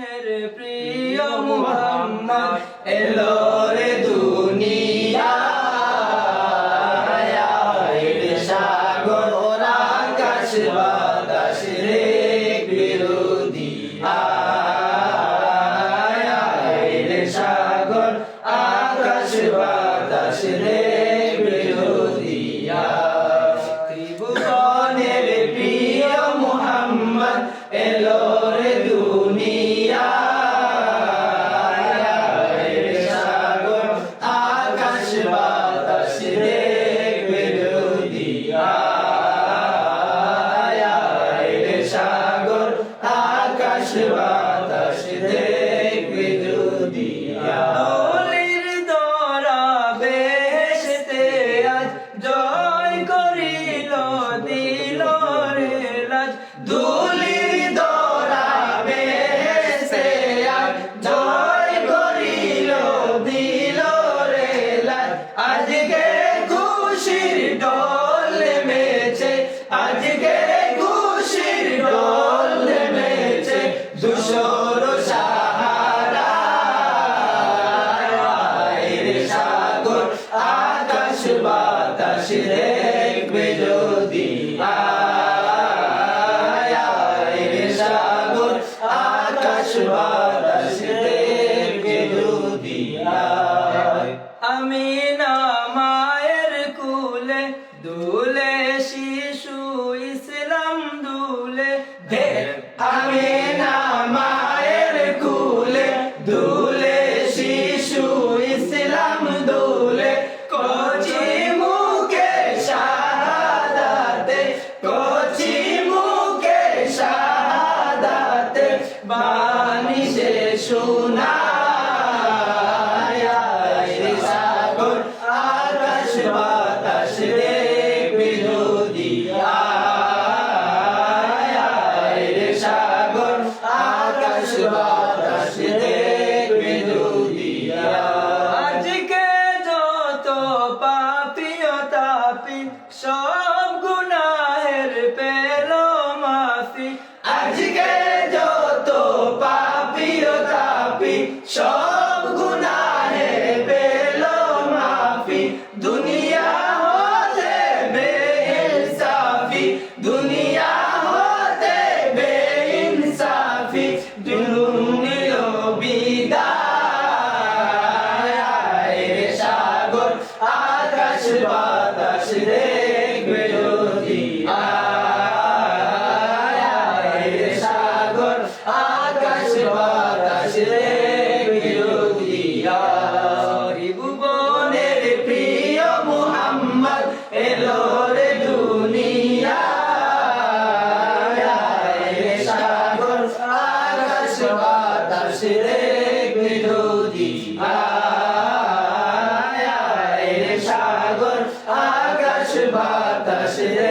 ভুবনের প্রিয় মুহাম্মদ, এলো রে দুনিয়া সাগর, আকাশ বাতাস রে বিরোধী। সাগর, আকাশ বাতাস রে দুলির জয় রে আজকে নেমেছে আজকে নেমেছে দুশোর সাহারা। সাগর আকাশ বাতাস দেখবে me. তাপি সব গুনাহের পেল মাফি। আজকে যত পাপিও তাপি, সব গুনাহের পেল মাফি। দুনিয়া হতে বেইনসাফি, দুনিয়া হতে বেইনসাফি দুনিল বিদায়। সাগর, আকাশ বাতাস বিরোধী আয় সাগর আকাশ বাতাস রে।